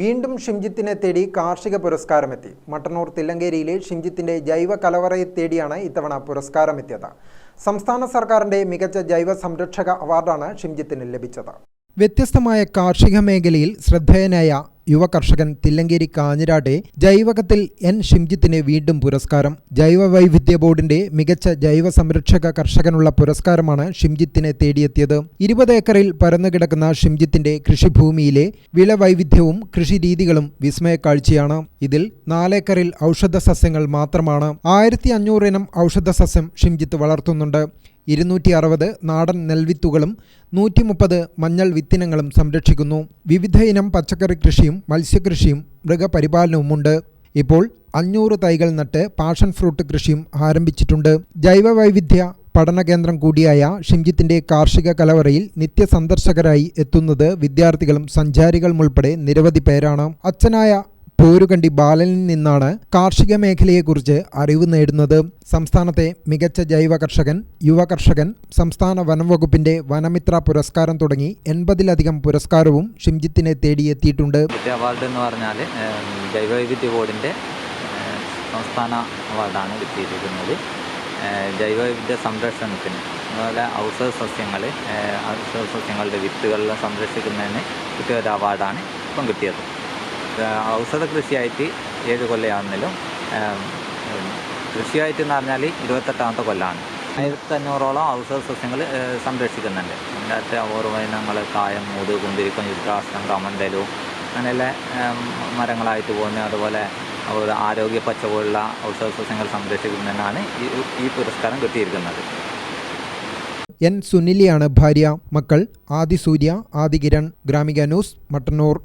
വീണ്ടും ഷിംജിത്തിനെ തേടി കാർഷിക പുരസ്കാരമെത്തി. മട്ടന്നൂർ തില്ലങ്കേരിയിലെ ഷിംജിത്തിന്റെ ജൈവ കലവറയെ തേടിയാണ് ഇത്തവണ പുരസ്കാരമെത്തിയത്. സംസ്ഥാന സർക്കാരിന്റെ മികച്ച ജൈവ സംരക്ഷക അവാർഡാണ് ഷിംജിത്തിന് ലഭിച്ചത്. വ്യത്യസ്തമായ കാർഷിക മേഖലയിൽ ശ്രദ്ധേയനായ യുവ കർഷകൻ തില്ലങ്കേരി കാഞ്ഞിരാട്ടെ ജൈവകത്തിൽ എൻ. ഷിംജിത്തിന് വീണ്ടും പുരസ്കാരം. ജൈവ വൈവിധ്യ ബോർഡിന്റെ മികച്ച ജൈവ സംരക്ഷക കർഷകനുള്ള പുരസ്കാരമാണ് ഷിംജിത്തിനെ തേടിയെത്തിയത്. ഇരുപത് ഏക്കറിൽ പരന്നുകിടക്കുന്ന ഷിംജിത്തിന്റെ കൃഷിഭൂമിയിലെ വിളവൈവിധ്യവും കൃഷിരീതികളും വിസ്മയക്കാഴ്ചയാണ് ഇതിൽ നാലേക്കറിൽ ഔഷധ സസ്യങ്ങൾ മാത്രമാണ്. ആയിരത്തി അഞ്ഞൂറ് ഇനം ഔഷധ സസ്യം ഷിംജിത്ത് വളർത്തുന്നുണ്ട്. ഇരുന്നൂറ്റി അറുപത് നാടൻ നെൽവിത്തുകളും നൂറ്റി മുപ്പത് മഞ്ഞൾ വിത്തിനങ്ങളും സംരക്ഷിക്കുന്നു. വിവിധ ഇനം പച്ചക്കറി കൃഷിയും മത്സ്യകൃഷിയും മൃഗപരിപാലനവുമുണ്ട് ഇപ്പോൾ അഞ്ഞൂറ് തൈകൾ നട്ട് പാഷൻ ഫ്രൂട്ട് കൃഷിയും ആരംഭിച്ചിട്ടുണ്ട്. ജൈവ വൈവിധ്യ പഠന കേന്ദ്രം കൂടിയായ ഷിംജിത്തിന്റെ കാർഷിക കലവറയിൽ നിത്യസന്ദർശകരായി എത്തുന്നത് വിദ്യാർത്ഥികളും സഞ്ചാരികളും ഉൾപ്പെടെ നിരവധി പേരാണ്. അച്ഛനായ പോരുകണ്ടി ബാലനിൽ നിന്നാണ് കാർഷിക മേഖലയെക്കുറിച്ച് അറിവ് നേടുന്നത്. സംസ്ഥാനത്തെ മികച്ച ജൈവ കർഷകൻ യുവ കർഷകൻ സംസ്ഥാന വനംവകുപ്പിന്റെ വനമിത്ര പുരസ്കാരം തുടങ്ങി എൺപതിലധികം പുരസ്കാരവും ഷിംജിത്തിനെ തേടിയെത്തിയിട്ടുണ്ട്. അവാർഡ് എന്ന് പറഞ്ഞാൽ ജൈവവൈവിധ്യ ബോർഡിന്റെ സംസ്ഥാന അവാർഡാണ് കിട്ടിയിരിക്കുന്നത്. ജൈവവൈവിധ്യ സംരക്ഷണത്തിന് അതുപോലെ ഔഷധ സസ്യങ്ങൾ ഔഷധ സസ്യങ്ങളുടെ വിത്തുകളെല്ലാം സംരക്ഷിക്കുന്നതിന് കിട്ടിയ ഒരു അവാർഡാണ് ഇപ്പം കിട്ടിയത്. ഔഷധ കൃഷിയായിട്ട് ഏഴ് കൊല്ലമാണെങ്കിലും കൃഷിയായിട്ട് എന്ന് പറഞ്ഞാൽ ഇരുപത്തെട്ടാമത്തെ കൊല്ലമാണ് ആയിരത്തി അഞ്ഞൂറോളം ഔഷധ സസ്യങ്ങൾ സംരക്ഷിക്കുന്നുണ്ട്. അതിന്റെ ഓർമ്മ ഇനങ്ങൾ കായം മൂട് കുന്തിരിക്കം യുദ്ധാസനം കമണ്ടലു അങ്ങനെയുള്ള മരങ്ങളായിട്ട് പോകുന്ന അതുപോലെ അതുപോലെ ആരോഗ്യ പച്ച പോലുള്ള ഔഷധ സസ്യങ്ങൾ സംരക്ഷിക്കുന്നതിനാണ് ഈ പുരസ്കാരം കിട്ടിയിരിക്കുന്നത്. എൻ സുനിലിയാണ് ഭാര്യ. മക്കൾ ആദിസൂര്യ സൂര്യ ആദി കിരൺ ഗ്രാമിക ന്യൂസ് മട്ടന്നൂർ.